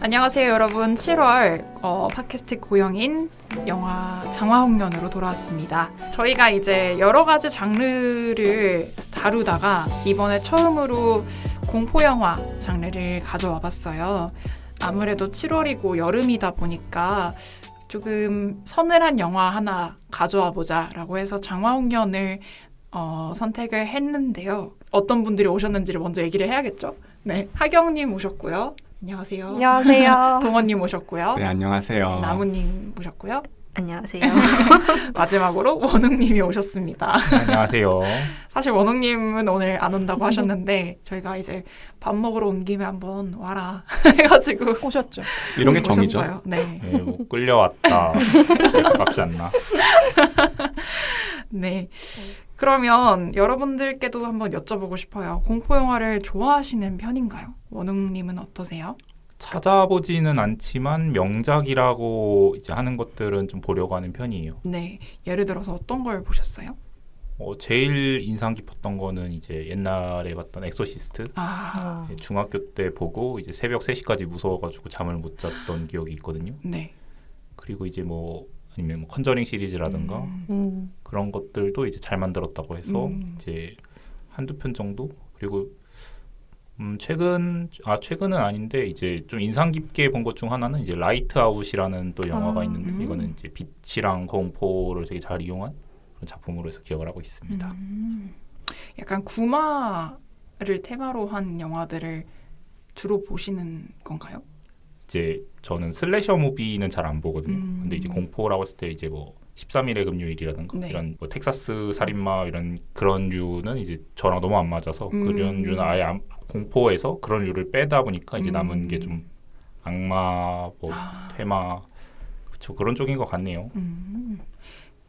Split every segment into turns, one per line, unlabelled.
안녕하세요 여러분. 7월 어, 팟캐스트 고영인 영화 장화홍련으로 돌아왔습니다. 저희가 이제 여러 가지 장르를 다루다가 이번에 처음으로 공포 영화 장르를 가져와 봤어요. 아무래도 7월이고 여름이다 보니까 조금 서늘한 영화 하나 가져와 보자 라고 해서 장화홍련을 어, 선택을 했는데요. 어떤 분들이 오셨는지를 먼저 얘기를 해야겠죠? 네 하경님 오셨고요 안녕하세요
안녕하세요.
동원님 오셨고요.
네, 안녕하세요.
나무님 오셨고요.
안녕하세요.
마지막으로 원웅님이 오셨습니다.
안녕하세요.
사실 원웅님은 오늘 안 온다고 하셨는데 저희가 이제 밥 먹으러 온 김에 한번 와라 해가지고
오셨죠?
이런 게 정이죠.
오셨어요. 네,
네, 뭐 끌려왔다. 가깝지 않나.
네. 그러면 여러분들께도 한번 여쭤보고 싶어요. 공포 영화를 좋아하시는 편인가요? 원웅님은 어떠세요?
찾아보지는 않지만 명작이라고 이제 하는 것들은 좀 보려고 하는 편이에요.
네, 예를 들어서 어떤 걸 보셨어요?
어, 제일 인상 깊었던 거는 이제 옛날에 봤던 엑소시스트.
아,
네, 중학교 때 보고 이제 새벽 3시까지 무서워가지고 잠을 못 잤던 기억이 있거든요.
네.
그리고 이제 뭐 아니면 뭐 컨저링 시리즈라든가
음,
음.
그런 것들도 이제 잘 만들었다고 해서
음.
이제 한두 편 정도 그리고 음 최근 아 최근은 아닌데 이제 좀 인상 깊게 본 것 중 하나는 이제 라이트 아웃이라는 또 영화가
아,
있는데
음.
이거는 이제 빛이랑 공포를 되게 잘 이용한 그런 작품으로 해서 기억을 하고 있습니다.
음, 약간 구마를 테마로 한 영화들을 주로 보시는 건가요?
이제 저는 슬래셔 무비는 잘 안 보거든요.
음.
근데 이제 공포라고 했을 때 이제 뭐 13일의 금요일이라든가
네.
이런 뭐 텍사스 살인마 이런 그런 류는 이제 저랑 너무 안 맞아서
음.
그런 류는 아예 안- 공포에서 그런 류를 빼다 보니까 이제
음.
남은 게좀 악마 뭐
아,
테마 그쵸 그런 쪽인 것 같네요.
음,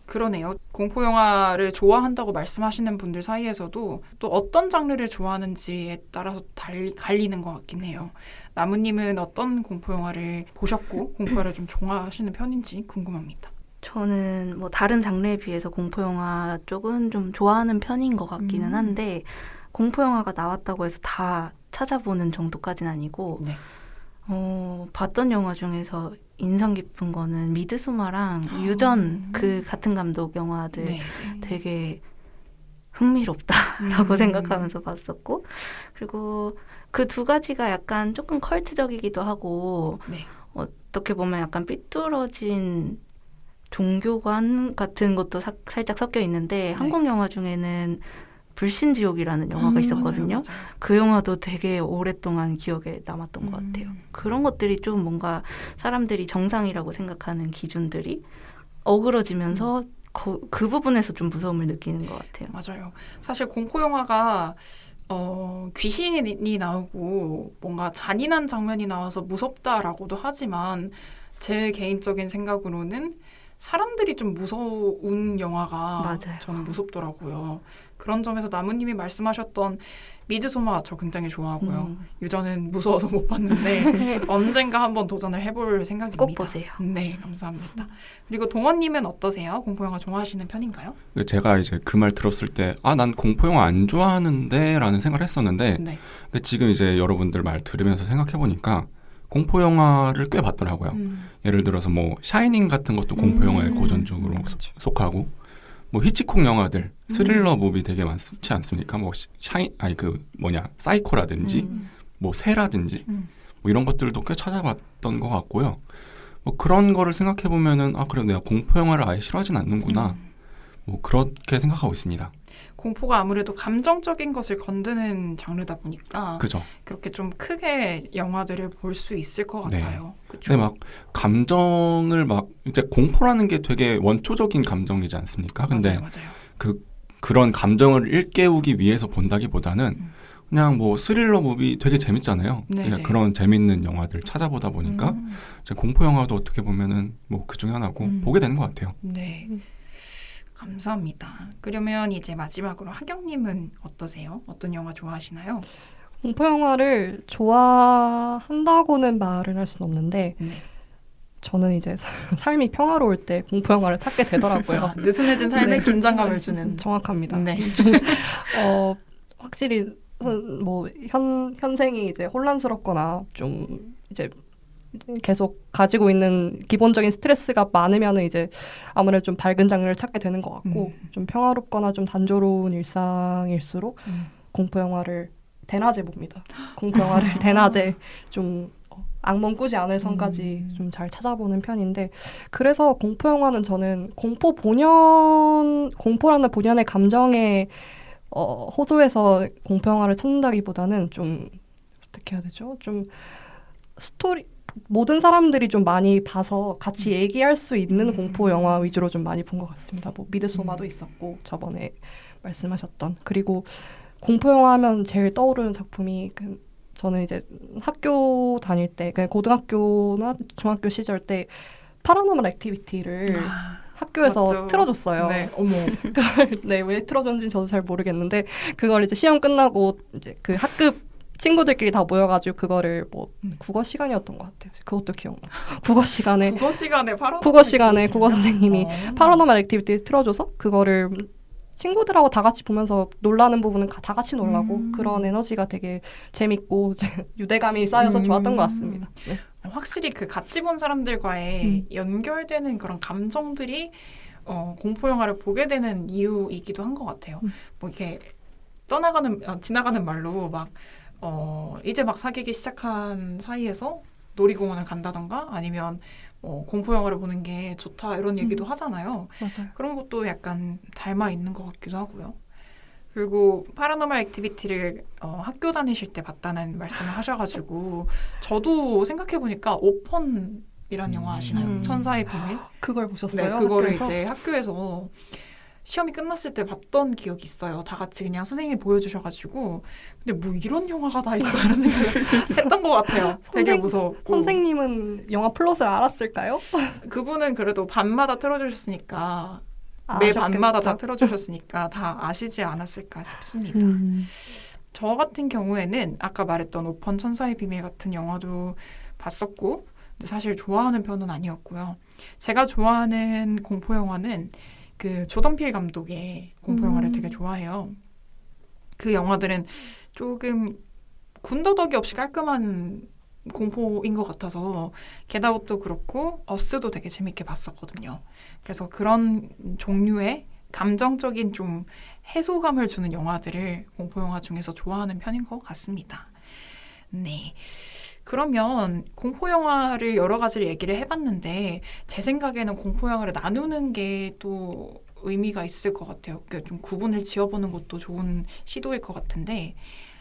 그러네요. 공포 영화를 좋아한다고 말씀하시는 분들 사이에서도 또 어떤 장르를 좋아하는지에 따라서 달, 갈리는 것 같긴 해요. 나무님은 어떤 공포 영화를 보셨고 공포 영화를 좀 좋아하시는 편인지 궁금합니다.
저는 뭐 다른 장르에 비해서 공포 영화 쪽은 좀 좋아하는 편인 것 같기는
음.
한데 공포 영화가 나왔다고 해서 다 찾아보는 정도까지는 아니고
네.
어, 봤던 영화 중에서 인상 깊은 거는 미드소마랑
아.
유전 그 같은 감독 영화들
네.
되게 흥미롭다라고
음.
생각하면서 봤었고 그리고 그 두 가지가 약간 조금 컬트적이기도 하고
네.
어떻게 보면 약간 삐뚤어진 종교관 같은 것도 사- 살짝 섞여 있는데 한국 영화 중에는 불신지옥이라는 영화가
음,
있었거든요.
맞아요, 맞아요.
그 영화도 되게 오랫동안 기억에 남았던 것
음.
같아요. 그런 것들이 좀 뭔가 사람들이 정상이라고 생각하는 기준들이 어그러지면서 거- 그 부분에서 좀 무서움을 느끼는 것 같아요.
맞아요. 사실 공포 영화가 어, 귀신이 나오고 뭔가 잔인한 장면이 나와서 무섭다라고도 하지만 제 개인적인 생각으로는 사람들이 좀 무서운 영화가
맞아요.
저는 무섭더라고요. 그런 점에서 나무님이 말씀하셨던 미드소마 저 굉장히 좋아하고요.
음,
유저는 무서워서 못 봤는데 언젠가 한번 도전을 해볼 생각입니다.
꼭 보세요.
네, 감사합니다. 그리고 동원님은 어떠세요? 공포 영화 좋아하시는 편인가요?
제가 이제 그 말 들었을 때, 아, 난 공포 영화 안 좋아하는데 라는 생각을 했었는데,
네.
근데 지금 이제 여러분들 말 들으면서 생각해 보니까 공포 영화를 꽤 봤더라고요.
음.
예를 들어서 뭐 샤이닝 같은 것도 공포 영화의
음.
고전적으로
그렇죠.
속하고, 뭐 히치콕 영화들,
음.
스릴러 무비 되게 많지 않습니까? 뭐 시- 샤이, 아니 그 뭐냐, 사이코라든지,
음.
뭐 새라든지,
음.
뭐 이런 것들도 꽤 찾아봤던 것 같고요. 뭐 그런 거를 생각해 보면은 아 그래 내가 공포 영화를 아예 싫어하진 않는구나.
음.
뭐 그렇게 생각하고 있습니다.
공포가 아무래도 감정적인 것을 건드는 장르다 보니까
그죠?
그렇게 좀 크게 영화들을 볼 수 있을 것
네.
같아요.
근데 막 감정을 막 이제 공포라는 게 되게 원초적인 감정이지 않습니까? 근데
맞아요, 맞아요.
그런 감정을 일깨우기 위해서 본다기보다는
음.
그냥 뭐 스릴러 무비 되게 재밌잖아요.
네,
그냥
네.
그런 재밌는 영화들 찾아보다 보니까
음,
이제 공포 영화도 어떻게 보면은 뭐 그 중에 하나고
음.
보게 되는 것 같아요.
네.
음.
감사합니다. 그러면 이제 마지막으로 하경님은 어떠세요? 어떤 영화 좋아하시나요?
공포 영화를 좋아한다고는 말을 할 수는 없는데
네.
저는 이제 사- 삶이 평화로울 때 공포 영화를 찾게 되더라고요.
아, 느슨해진 삶에
네.
긴장감을 주는.
정확합니다.
네.
어, 확실히 뭐 현 현생이 이제 혼란스럽거나 좀 이제 계속 가지고 있는 기본적인 스트레스가 많으면 이제 아무래도 좀 밝은 장르를 찾게 되는 것 같고
음.
좀 평화롭거나 좀 단조로운 일상일수록
음.
공포 영화를 대낮에 봅니다. 공포 영화를 대낮에 좀 어, 악몽 꾸지 않을 선까지
음.
좀잘 찾아보는 편인데 그래서 공포 영화는 저는 공포 본연 공포라는 본연의 감정에 어, 호소해서 공포 영화를 찾는다기보다는 좀 어떻게 해야 되죠? 좀 스토리 모든 사람들이 좀 많이 봐서 같이 얘기할 수 있는
음.
공포 영화 위주로 좀 많이 본 것 같습니다. 뭐 미드소마도
음.
있었고 저번에 말씀하셨던 그리고 공포 영화 하면 제일 떠오르는 작품이 그 저는 이제 학교 다닐 때 그냥 고등학교나 중학교 시절 때 파라노멀 액티비티를
아,
학교에서
맞죠.
틀어줬어요.
네, 어머.
네, 왜 틀어줬는지 저도 잘 모르겠는데 그걸 이제 시험 끝나고 이제 그 학급 친구들끼리 다 모여가지고 그거를 뭐
음.
국어 시간이었던 것 같아요. 그것도 기억나. 국어 시간에
국어 시간에 파라
국어 시간에 국어 선생님이
어.
파라노멀 액티비티 틀어줘서 그거를 친구들하고 다 같이 보면서 놀라는 부분은 가- 다 같이 놀라고
음.
그런 에너지가 되게 재밌고 유대감이 쌓여서 좋았던 것 같습니다. 네.
확실히 그 같이 본 사람들과의
음.
연결되는 그런 감정들이 어, 공포 영화를 보게 되는 이유이기도 한 것 같아요.
음.
뭐 이렇게 떠나가는 어, 지나가는 말로 막 어, 이제 막 사귀기 시작한 사이에서 놀이공원을 간다던가 아니면 뭐 공포 영화를 보는 게 좋다 이런 얘기도
음.
하잖아요.
맞아요.
그런 것도 약간 닮아 있는 것 같기도 하고요. 그리고 파라노멀 액티비티를 어, 학교 다니실 때 봤다는 말씀을 하셔가지고 저도 생각해 보니까 오펀 이란 영화 아시나요?
음.
천사의 비밀.
그걸
네,
보셨어요?
그거를
학교에서?
이제 학교에서 시험이 끝났을 때 봤던 기억이 있어요. 다 같이 그냥 선생님이 보여주셔가지고 근데 뭐 이런 영화가 다 있어 이런 생각을 했던 것 같아요. 되게
선생-
무서웠고
선생님은 영화 플롯을 알았을까요?
그분은 그래도 밤마다 틀어주셨으니까
아,
매
아셨겠죠.
밤마다 다 틀어주셨으니까 다 아시지 않았을까 싶습니다.
음.
저 같은 경우에는 아까 말했던 오펀 천사의 비밀 같은 영화도 봤었고 근데 사실 좋아하는 편은 아니었고요. 제가 좋아하는 공포 영화는 그 조던필 감독의 공포 영화를
음.
되게 좋아해요. 그 영화들은 조금 군더더기 없이 깔끔한 공포인 것 같아서 겟아웃도 그렇고 어스도 되게 재밌게 봤었거든요. 그래서 그런 종류의 감정적인 좀 해소감을 주는 영화들을 공포 영화 중에서 좋아하는 편인 것 같습니다. 네. 그러면 공포 영화를 여러 가지를 얘기를 해봤는데 제 생각에는 공포 영화를 나누는 게 또 의미가 있을 것 같아요. 그좀 구분을 지어보는 것도 좋은 시도일 것 같은데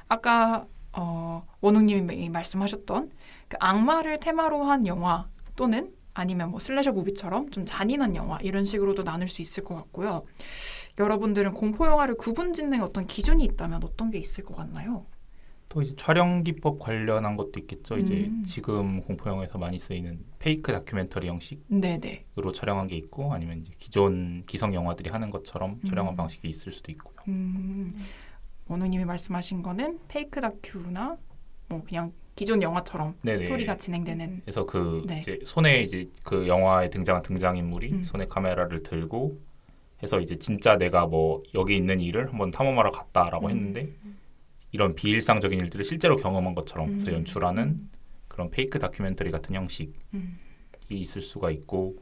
아까 어, 원웅님이 말씀하셨던 그 악마를 테마로 한 영화 또는 아니면 뭐 슬래셔 무비처럼 좀 잔인한 영화 이런 식으로도 나눌 수 있을 것 같고요. 여러분들은 공포 영화를 구분 짓는 어떤 기준이 있다면 어떤 게 있을 것 같나요?
또 이제 촬영 기법 관련한 것도 있겠죠. 이제
음.
지금 공포 영화에서 많이 쓰이는 페이크 다큐멘터리 형식으로
네네.
촬영한 게 있고 아니면 이제 기존 기성 영화들이 하는 것처럼 촬영한
음.
방식이 있을 수도 있고요.
음, 원우님이 말씀하신 거는 페이크 다큐나 뭐 그냥 기존 영화처럼
네네.
스토리가 진행되는
그래서 그
네.
이제 손에 이제 그 영화에 등장한 등장 인물이
음.
손에 카메라를 들고 해서 이제 진짜 내가 뭐 여기 있는 일을 한번 탐험하러 갔다라고
음.
했는데 이런 비일상적인 일들을 실제로 경험한 것처럼
음.
연출하는 그런 페이크 다큐멘터리 같은 형식이
음.
있을 수가 있고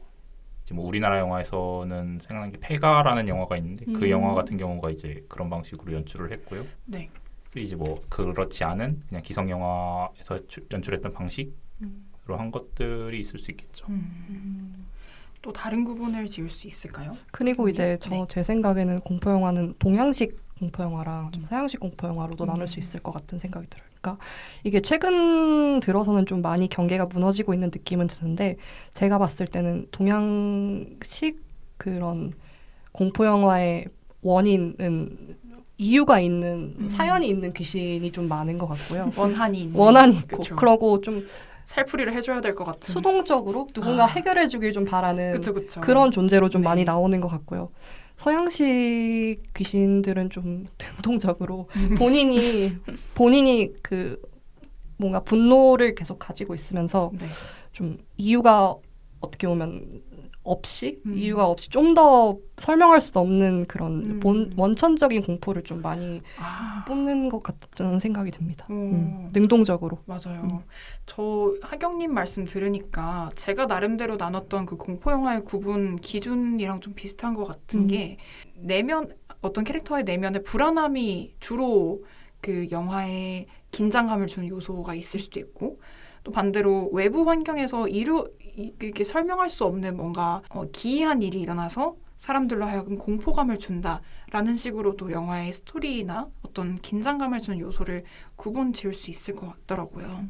이제 뭐 우리나라 영화에서는 생각나는 게 페가라는 영화가 있는데 그
음.
영화 같은 경우가 이제 그런 방식으로 연출을 했고요.
네.
그리고 이제 뭐 그렇지 않은 그냥 기성 영화에서 주- 연출했던 방식으로
음.
한 것들이 있을 수 있겠죠.
음. 또 다른 구분을 지을 수 있을까요?
그리고 이제 저
네.
제 생각에는 공포 영화는 동양식 공포 영화랑 좀 서양식 공포 영화로도
음.
나눌 수 있을 것 같은 생각이 들어요. 그러니까 이게 최근 들어서는 좀 많이 경계가 무너지고 있는 느낌은 드는데 제가 봤을 때는 동양식 그런 공포 영화의 원인은 이유가 있는
음.
사연이 있는 귀신이 좀 많은 것 같고요.
원한이 있는.
원한이 있고
그쵸.
그러고 좀
살풀이를 해줘야 될 것 같은.
수동적으로 누군가
아.
해결해주길 좀 바라는
그쵸 그쵸.
그런 존재로 좀
네.
많이 나오는 것 같고요. 서양식 귀신들은 좀 등동적으로
음.
본인이 본인이 그 뭔가 분노를 계속 가지고 있으면서
네.
좀 이유가 어떻게 보면 없이
음.
이유가 없이 좀 더 설명할 수 없는 그런
음.
본, 원천적인 공포를 좀 많이
아,
뿜는 것 같다는 생각이 듭니다.
오.
음, 능동적으로.
맞아요.
음.
저 하경님 말씀 들으니까 제가 나름대로 나눴던 그 공포 영화의 구분 기준이랑 좀 비슷한 것 같은
음.
게 내면 어떤 캐릭터의 내면에 불안함이 주로 그 영화에 긴장감을 주는 요소가 있을 수도 있고 또 반대로 외부 환경에서 이루 이- 이렇게 설명할 수 없는 뭔가 어, 기이한 일이 일어나서 사람들로 하여금 공포감을 준다라는 식으로도 영화의 스토리나 어떤 긴장감을 주는 요소를 구분 지을 수 있을 것 같더라고요.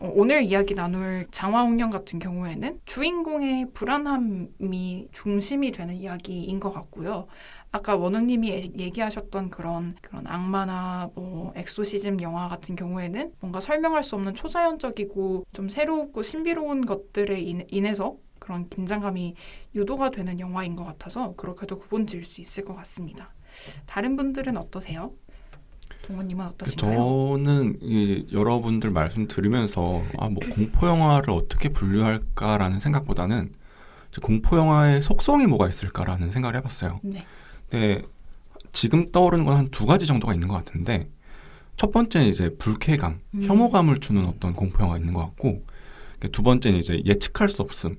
어, 오늘 이야기 나눌 장화홍련 같은 경우에는 주인공의 불안함이 중심이 되는 이야기인 것 같고요. 아까 원우님이 예- 얘기하셨던 그런 그런 악마나 뭐 엑소시즘 영화 같은 경우에는 뭔가 설명할 수 없는 초자연적이고 좀 새롭고 신비로운 것들에 인- 인해서 그런 긴장감이 유도가 되는 영화인 것 같아서 그렇게도 구분 지을 수 있을 것 같습니다. 다른 분들은 어떠세요? 동원님은
그
어떠신가요?
저는 이 여러분들 말씀 들으면서 아 뭐 공포 영화를 어떻게 분류할까라는 생각보다는 공포 영화의 속성이 뭐가 있을까라는 생각을 해봤어요.
네.
근데 지금 떠오르는 건 한 두 가지 정도가 있는 것 같은데 첫 번째는 이제 불쾌감,
음.
혐오감을 주는 어떤 공포 영화가 있는 것 같고 두 번째는 이제 예측할 수 없음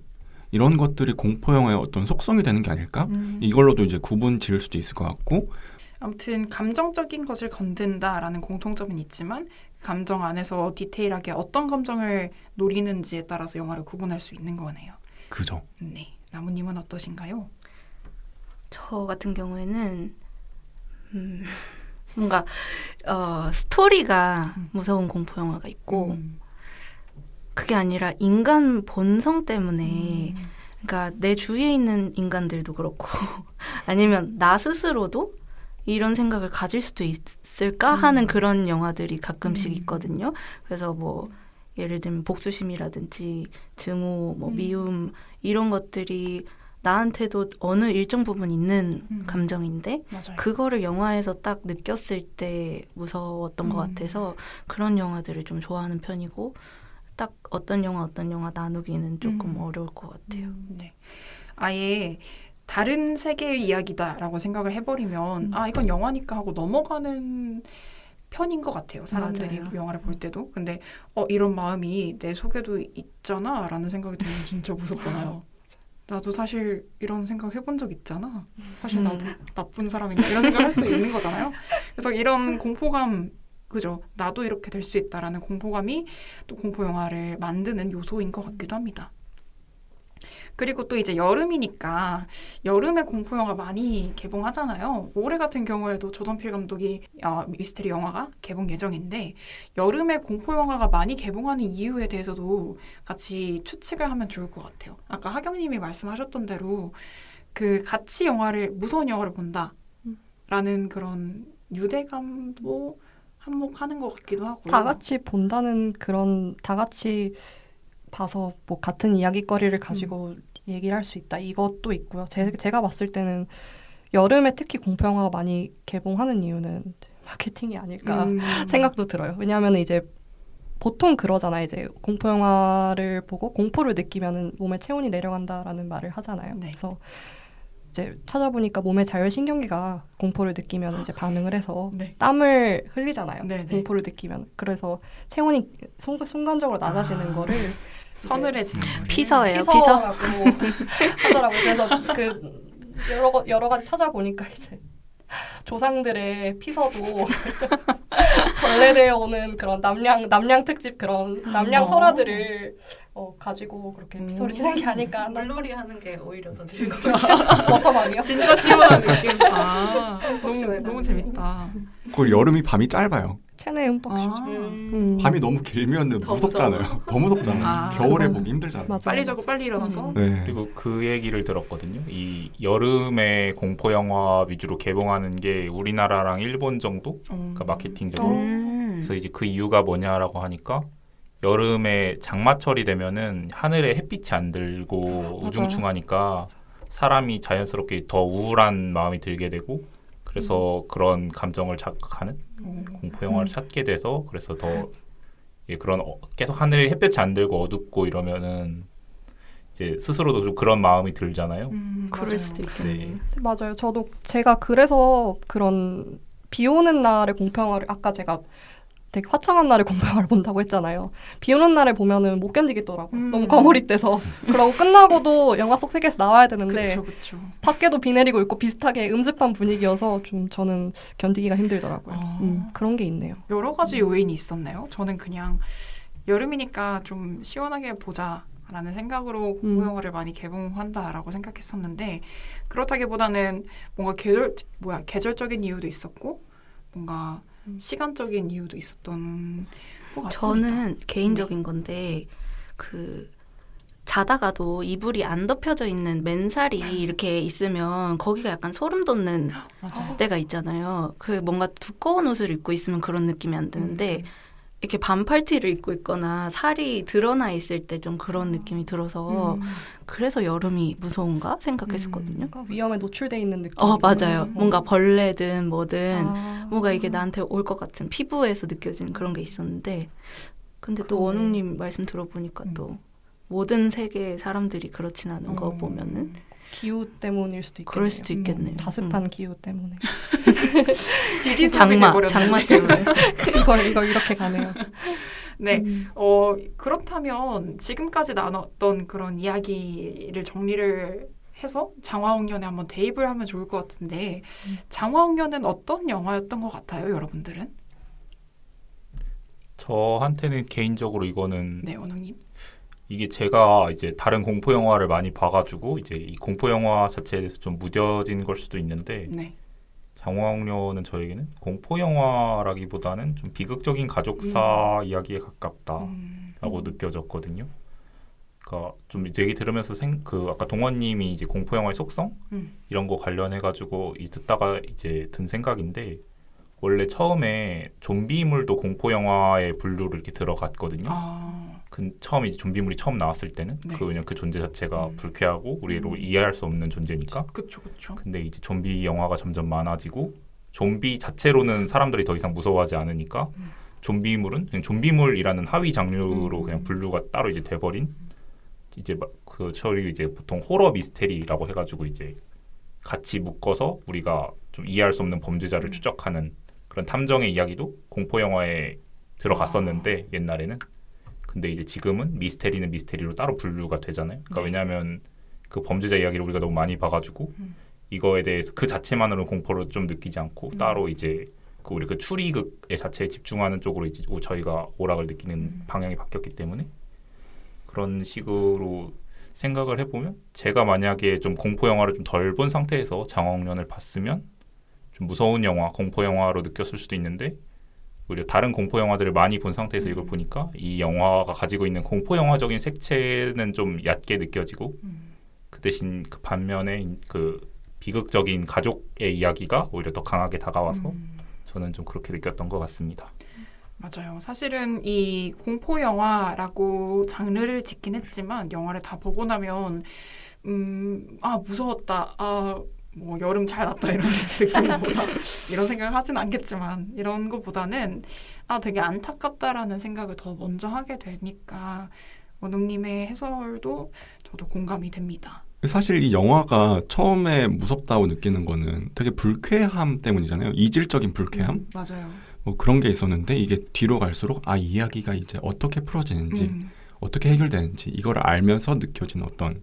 이런 것들이 공포 영화의 어떤 속성이 되는 게 아닐까?
음.
이걸로도 이제 구분 지을 수도 있을 것 같고
아무튼 감정적인 것을 건든다라는 공통점은 있지만 감정 안에서 디테일하게 어떤 감정을 노리는지에 따라서 영화를 구분할 수 있는 거네요.
그죠.
네. 나무님은 어떠신가요?
저 같은 경우에는 음, 뭔가 어, 스토리가
음.
무서운 공포 영화가 있고
음.
그게 아니라 인간 본성 때문에
음.
그러니까 내 주위에 있는 인간들도 그렇고 아니면 나 스스로도 이런 생각을 가질 수도 있을까
음.
하는 그런 영화들이 가끔씩
음.
있거든요. 그래서 뭐 예를 들면 복수심이라든지 증오, 뭐
음.
미움 이런 것들이 나한테도 어느 일정 부분 있는
음.
감정인데
맞아요.
그거를 영화에서 딱 느꼈을 때 무서웠던 것
음.
같아서 그런 영화들을 좀 좋아하는 편이고 딱 어떤 영화 어떤 영화 나누기는 조금
음.
어려울 것 같아요.
네. 아예 다른 세계의 이야기다라고 생각을 해버리면
음.
아 이건 영화니까 하고 넘어가는 편인 것 같아요. 사람들이
맞아요.
영화를 볼 때도. 근데 어 이런 마음이 내 속에도 있잖아라는 생각이 들면 진짜 무섭잖아요. 나도 사실 이런 생각 해본 적 있잖아. 사실 나도
음.
나쁜 사람인가 이런 생각 할수 있는 거잖아요. 그래서 이런 공포감 그죠. 나도 이렇게 될 수 있다라는 공포감이 또 공포 영화를 만드는 요소인 것 같기도 합니다. 그리고 또 이제 여름이니까 여름에 공포 영화 많이 개봉하잖아요. 올해 같은 경우에도 조던필 감독이 어, 미스테리 영화가 개봉 예정인데 여름에 공포 영화가 많이 개봉하는 이유에 대해서도 같이 추측을 하면 좋을 것 같아요. 아까 하경님이 말씀하셨던 대로 그 같이 영화를 무서운 영화를 본다라는 그런 유대감도 한몫하는 것 같기도 하고요.
다 같이 본다는 그런 다 같이 봐서 뭐 같은 이야기거리를 가지고 얘기를 할 수 있다 이것도 있고요. 제, 제가 봤을 때는 여름에 특히 공포 영화가 많이 개봉하는 이유는 마케팅이 아닐까
음.
생각도 들어요. 왜냐하면 이제 보통 그러잖아요. 이제 공포 영화를 보고 공포를 느끼면은 몸에 체온이 내려간다라는 말을 하잖아요.
네.
그래서 이제 찾아보니까 몸의 자율신경계가 공포를 느끼면 이제 반응을 해서
네.
땀을 흘리잖아요.
네, 네.
공포를 느끼면 그래서 체온이 순, 순간적으로 낮아지는
아.
거를
서늘해지는 거예요.
피서예요, 피서.
피서라고 하더라고요. 그래서 그 여러 거- 여러 가지 찾아보니까 이제 조상들의 피서도 전래되어 오는 그런 남양 남양 특집 그런 남양
어.
설화들을 어, 가지고 그렇게 피서를
음.
지낸 게 아닐까
물놀이 하는 게 오히려 더 즐거워.
버터맘이요.
진짜 시원한 느낌. 아, 너무. 너무 재밌다.
그리고 여름이 밤이 짧아요.
체내 음박슈죠.
아,
음.
밤이 너무 길면
더
무섭잖아요. 더 무섭잖아요.
아,
겨울에
그건-
보기 힘들잖아요.
맞아.
빨리 자고 빨리 일어나서.
음.
네.
그리고 그 얘기를 들었거든요. 이 여름에 공포 영화 위주로 개봉하는 게 우리나라랑 일본 정도?
음.
그러니까 마케팅적으로.
음.
그래서 이제 그 이유가 뭐냐라고 하니까 여름에 장마철이 되면은 하늘에 햇빛이 안 들고
맞아요.
우중충하니까 사람이 자연스럽게 더 우울한 마음이 들게 되고 그래서 그런 감정을 자극하는
음.
공포 영화를 찾게 돼서 그래서 더 예, 그런 어, 계속 하늘에 햇볕이 안 들고 어둡고 이러면은 이제 스스로도 좀 그런 마음이 들잖아요.
음,
그럴. 수도 있겠네.
네.
맞아요. 저도 제가 그래서 그런 비 오는 날에 공포영화를 아까 제가 되게 화창한 날에 공포영화를 본다고 했잖아요. 비 오는 날에 보면은 못 견디겠더라고요.
음.
너무 과몰입돼서. 그러고 끝나고도 영화 속 세계에서 나와야 되는데
그렇죠, 그렇죠.
밖에도 비 내리고 있고 비슷하게 음습한 분위기여서 좀 저는 견디기가 힘들더라고요.
아.
음, 그런 게 있네요.
여러 가지 요인이 있었네요. 저는 그냥 여름이니까 좀 시원하게 보자 라는 생각으로
음.
공포 영화를 많이 개봉한다라고 생각했었는데 그렇다기보다는 뭔가 계절 뭐야 계절적인 이유도 있었고 뭔가
음.
시간적인 이유도 있었던 것 같습니다.
저는 개인적인 건데 그 자다가도 이불이 안 덮여져 있는 맨살이 이렇게 있으면 거기가 약간 소름 돋는
맞아요.
때가 있잖아요. 그 뭔가 두꺼운 옷을 입고 있으면 그런 느낌이 안 드는데
음.
이렇게 반팔티를 입고 있거나 살이 드러나 있을 때 좀 그런 느낌이 들어서
음.
그래서 여름이 무서운가 생각했었거든요.
뭔가 위험에 노출돼 있는 느낌.
어 맞아요.
음.
뭔가 벌레든 뭐든
아.
뭐가 이게 나한테 올 것 같은 피부에서 느껴지는 그런 게 있었는데 근데 또
그러네.
원웅님 말씀 들어보니까
음.
또 모든 세계의 사람들이 그렇진 않은 거
음.
보면은
기후 때문일 수도 있겠네요.
그럴 수도 있겠네요.
다습한 기후 때문에.
장마. 장마 때문에
이걸 이걸 이렇게 가네요.
네.
음.
어, 그렇다면 지금까지 나눴던 그런 이야기를 정리를 해서 장화홍련에 한번 대입을 하면 좋을 것 같은데
음.
장화홍련은 어떤 영화였던 것 같아요, 여러분들은?
저한테는 개인적으로 이거는
네, 원웅님.
이게 제가 이제 다른 공포 영화를 많이 봐가지고 이제 이 공포 영화 자체에 대해서 좀 무뎌진 걸 수도 있는데
네.
장화홍련은 저에게는 공포 영화라기보다는 좀 비극적인 가족사 이야기에 가깝다라고
음,
느껴졌거든요. 그러니까 좀 얘기 들으면서 생, 그 아까 동원님이 이제 공포 영화의 속성
음.
이런 거 관련해 가지고 이 듣다가 이제 든 생각인데 원래 처음에 좀비물도 공포 영화의 분류를 이렇게 들어갔거든요.
아,
그 처음 이제 좀비물이 처음 나왔을 때는
네.
그 그냥 그 존재 자체가
음.
불쾌하고 우리로
음.
이해할 수 없는 존재니까.
그쵸, 그쵸.
근데 이제 좀비 영화가 점점 많아지고 좀비 자체로는 사람들이 더 이상 무서워하지 않으니까
음.
좀비물은 그냥 좀비물이라는 하위 장르로
음.
그냥 분류가 따로 이제 돼버린 이제 막그 저희 이제 보통 호러 미스테리라고 해가지고 이제 같이 묶어서 우리가 좀 이해할 수 없는 범죄자를
음.
추적하는 그런 탐정의 이야기도 공포 영화에 들어갔었는데 옛날에는 근데 이제 지금은 미스테리는 미스테리로 따로 분류가 되잖아요. 그러니까
네.
왜냐하면 그 범죄자 이야기를 우리가 너무 많이 봐가지고
음.
이거에 대해서 그 자체만으로 공포를 좀 느끼지 않고
음.
따로 이제 그 우리 그 추리극의 자체에 집중하는 쪽으로 이제 저희가 오락을 느끼는
음.
방향이 바뀌었기 때문에 그런 식으로 생각을 해보면 제가 만약에 좀 공포 영화를 좀 덜 본 상태에서 장화홍련을 봤으면 좀 무서운 영화, 공포 영화로 느꼈을 수도 있는데 오히려 다른 공포 영화들을 많이 본 상태에서 이걸
음.
보니까 이 영화가 가지고 있는 공포 영화적인 색채는 좀 얕게 느껴지고
음.
그 대신 그 반면에 그 비극적인 가족의 이야기가 오히려 더 강하게 다가와서
음.
저는 좀 그렇게 느꼈던 것 같습니다.
맞아요. 사실은 이 공포 영화라고 장르를 짓긴 했지만 영화를 다 보고 나면 음, 아 무서웠다. 아, 뭐 여름 잘 났다 이런 느낌보다 이런 생각을 하진 않겠지만 이런 것보다는 아 되게 안타깝다라는 생각을 더 먼저 하게 되니까 원웅님의 해설도 저도 공감이 됩니다.
사실 이 영화가 처음에 무섭다고 느끼는 거는 되게 불쾌함 때문이잖아요. 이질적인 불쾌함?
음, 맞아요.
뭐 그런 게 있었는데 이게 뒤로 갈수록 아, 이 이야기가 이제 어떻게 풀어지는지,
음,
어떻게 해결되는지 이걸 알면서 느껴지는 어떤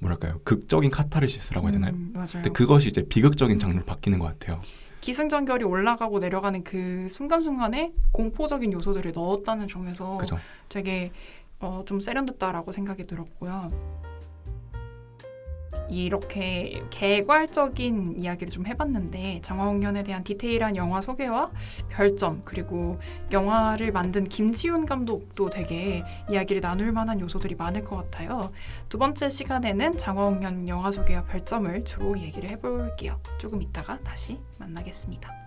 뭐랄까요? 극적인 카타르시스라고 해야 되나요?
음, 맞아요.
근데 그것이 이제 비극적인
음.
장르로 바뀌는 것 같아요.
기승전결이 올라가고 내려가는 그 순간순간에 공포적인 요소들을 넣었다는 점에서
그죠?
되게 어, 좀 세련됐다라고 생각이 들었고요. 이렇게 개괄적인 이야기를 좀 해봤는데 장화홍련에 대한 디테일한 영화 소개와 별점 그리고 영화를 만든 김지훈 감독도 되게 이야기를 나눌 만한 요소들이 많을 것 같아요. 두 번째 시간에는 장화홍련 영화 소개와 별점을 주로 얘기를 해볼게요. 조금 이따가 다시 만나겠습니다.